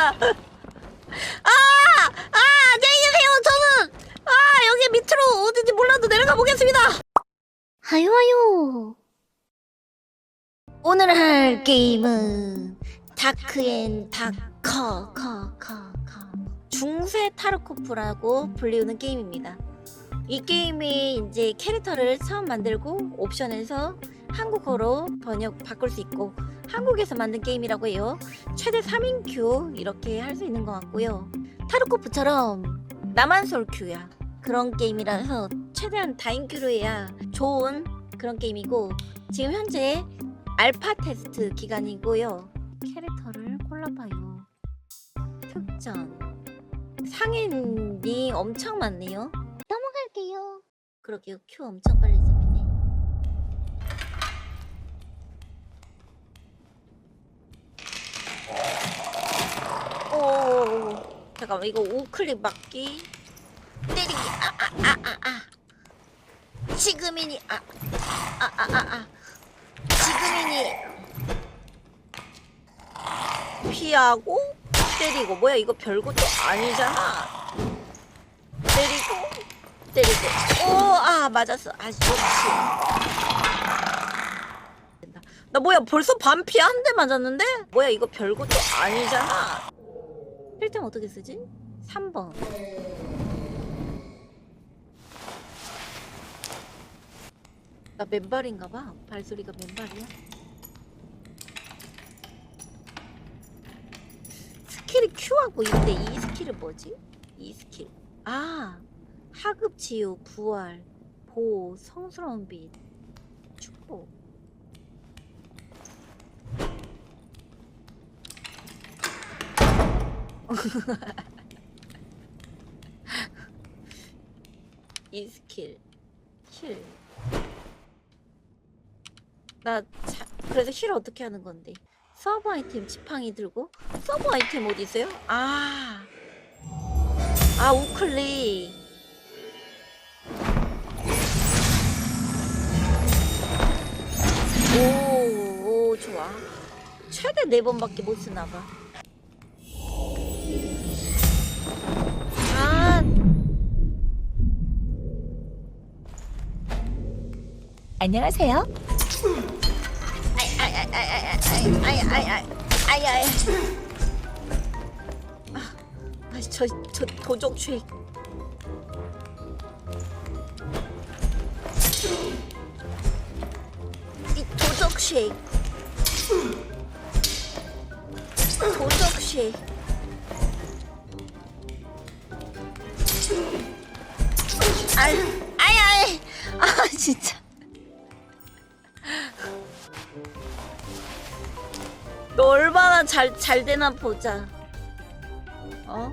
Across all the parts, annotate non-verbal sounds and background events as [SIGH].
아, 아, 안녕히 계세요. 저는 아 여기 밑으로 어딘지 몰라도 내려가 보겠습니다. 하요 하요. 오늘 할 게임은 다크앤 다커 커 커 커 중세 타르코프라고 불리우는 게임입니다. 이 게임이 이제 캐릭터를 처음 만들고 옵션에서 한국어로 번역 바꿀 수 있고 한국에서 만든 게임이라고 해요. 최대 3인 큐 이렇게 할 수 있는 것 같고요. 타르코프처럼 나만솔 큐야. 그런 게임이라서 최대한 다인 큐로 해야 좋은 그런 게임이고 지금 현재 알파 테스트 기간이고요. 캐릭터를 골라봐요. 특전 상인이 엄청 많네요. 넘어갈게요. 그러게요. 큐 엄청 빨리 잡히네. 오, 잠깐만 이거 우클릭 맞기. 때리기. 아아아아 아, 아, 아. 지금이니 아아 아 아 지금이니. 피하고 때리고. 뭐야 이거 별것도 아니잖아. 때리고 때리고. 오아 맞았어. 아 좋지. 나 뭐야 벌써 반피 한 대 맞았는데? 뭐야 이거 별것도 아니잖아 1등 어떻게 쓰지? 3번. 나 맨발인가 봐. 발소리가 맨발이야. 스킬이 Q하고 있는데 이 스킬은 뭐지? 이 스킬? 아 하급 치유 부활 보호 성스러운 빛 축복 [LAUGHS] 이 스킬 힐. 나 자, 그래서 힐 어떻게 하는 건데? 서브 아이템 지팡이 들고 서브 아이템 어디 있어요? 아, 아 우클릭. 오, 오 좋아. 최대 네 번밖에 못 쓰나 봐. 안녕하세요. 아이 아이 아이 아이 아이 아이 아이 아이 아이 아, 저 저 도적 쉐이크 이 도적 쉐이크 도적 쉐이크 아이 아이 아이. 아 진짜 너 얼마나 잘, 잘 되나 보자. 어?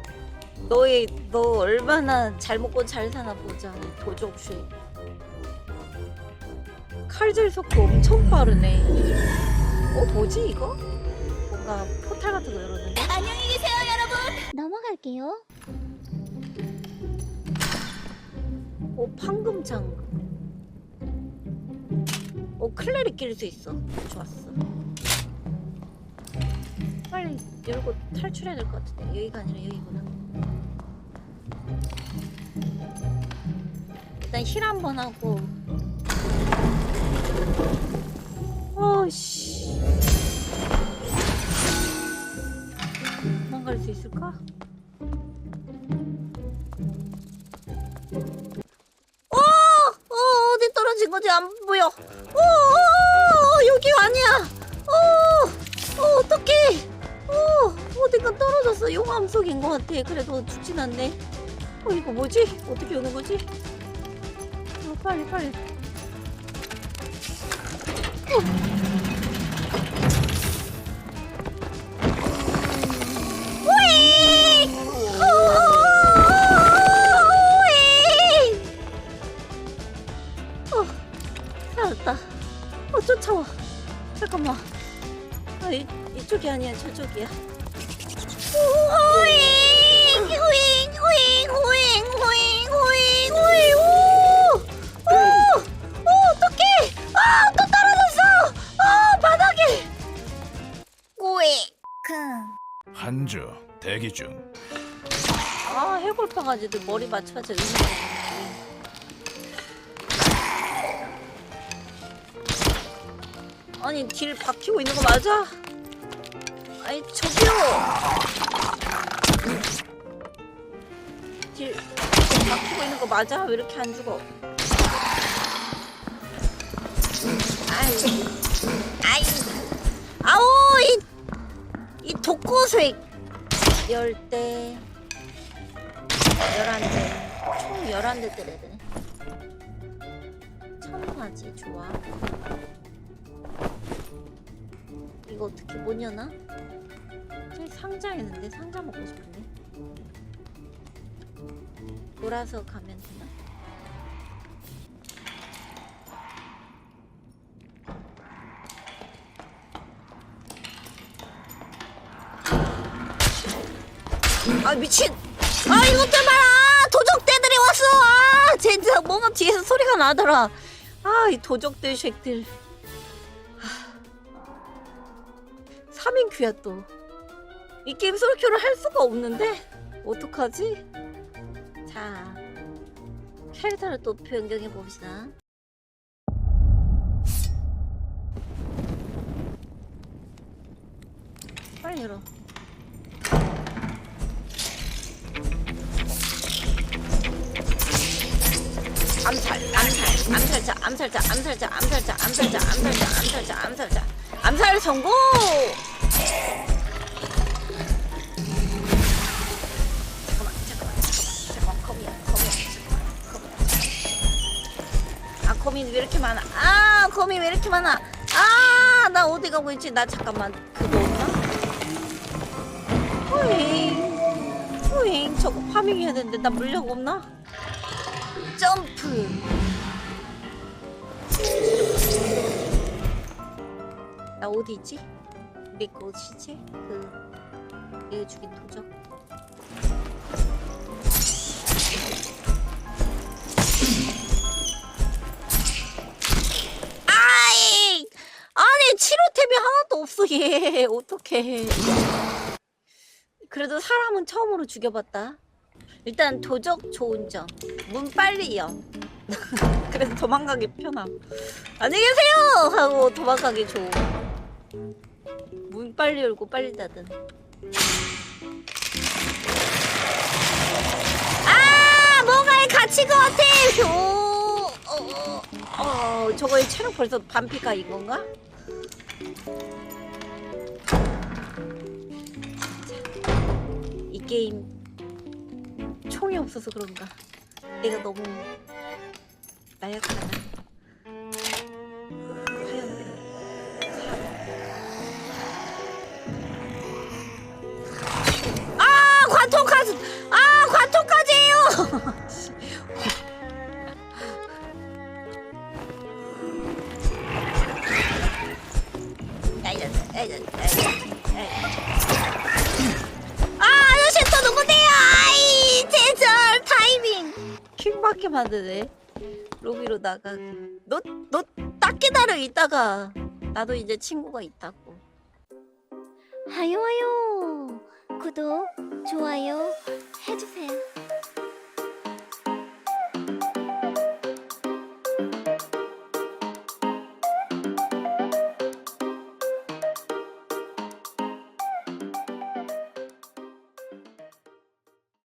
너의, 너 얼마나 잘 먹고 잘 사나 보자. 도적쉐. 칼질 속도 엄청 빠르네. 어, 뭐지, 이거? 뭔가 포탈 같은 거 열었는데? 안녕히 계세요, 여러분. 넘어갈게요. 오, 판금창. 오, 클레리 낄수 있어. 좋았어. 빨리 열고 탈출해야 될 것 같은데. 여기가 아니라 여기구나. 일단 힐 한 번 하고. 어씨. 도망갈 수 있을까? 어! 어 어디 떨어진 거지? 안 보여. 어, 어, 어 여기 아니야. 어, 어 어떡해 어, 어딘가 떨어졌어. 용암 속인 것 같아. 그래도 죽진 않네. 어, 이거 뭐지? 어떻게 오는 거지? 어, 빨리, 빨리. 어. 어. 아, 아니야 저쪽이야 호잉 호잉 호잉 호잉 호잉 호잉 호잉 오오 어떡해 아또 떨어졌어 아 바닥에 꼬잉 한주 대기 중. 아 해골파가지고 머리 맞춰야 되는 아니 길 박히고 있는 거 맞아? 아니 저기요 거 맞아? 왜 이렇게 안 죽어? 아이 아이 아우 이, 이 독고색 열대 열한 대. 총 열한 대 때려야 되네. 천하지 좋아. 이거 어떻게 못 여나? 상자 있는데 상자 먹고 싶은데. 돌아서 가면 되나? 아 미친! 아 이것들 봐라! 도적대들이 왔어! 아 진짜 뭔가 뒤에서 소리가 나더라. 아 이 도적들 쉑들. 3인 귀야 또. 이 게임 솔큐를 할 수가 없는데 어떡하지? 자 캐릭터를 또 변경해 봅시다. 빨리 열어. 암살, 암살, 암살자, 암살자, 암살자, 암살자, 암살자, 암살자, 암살자, 암살자, 암살 성공! 거미 왜 이렇게 많아? 아, 거미 왜 이렇게 많아? 아, 나 어디 가고 있지? 나 잠깐만, 그거 없나? 호잉, 호잉, 저거 파밍 해야 되는데 나 물력 없나? 점프. 나 어디 있지? 내거 어디지? 그 내가 죽인 도적. 하나도 없어 얘 어떡해 그래도 사람은 처음으로 죽여봤다 일단 도적 좋은 점. 문 빨리 여. [LAUGHS] 그래서 도망가기 편함. 안녕히 계세요! 하고 도망가기 좋음. 문 빨리 열고 빨리 닫은. 아! 뭔가에 갇힌 것 같아! 오, 어, 어, 어, 저거의 체력 벌써 반피가 이건가? 게임 총이 없어서 그런가? 내가 너무 화염병 아 관통까지! 아 야, [LAUGHS] 이런, 킹받게 만드네? 로비로 나가기 너너 딱 기다려 이따가. 나도 이제 친구가 있다고. 하요 하요. 구독 좋아요 해주세요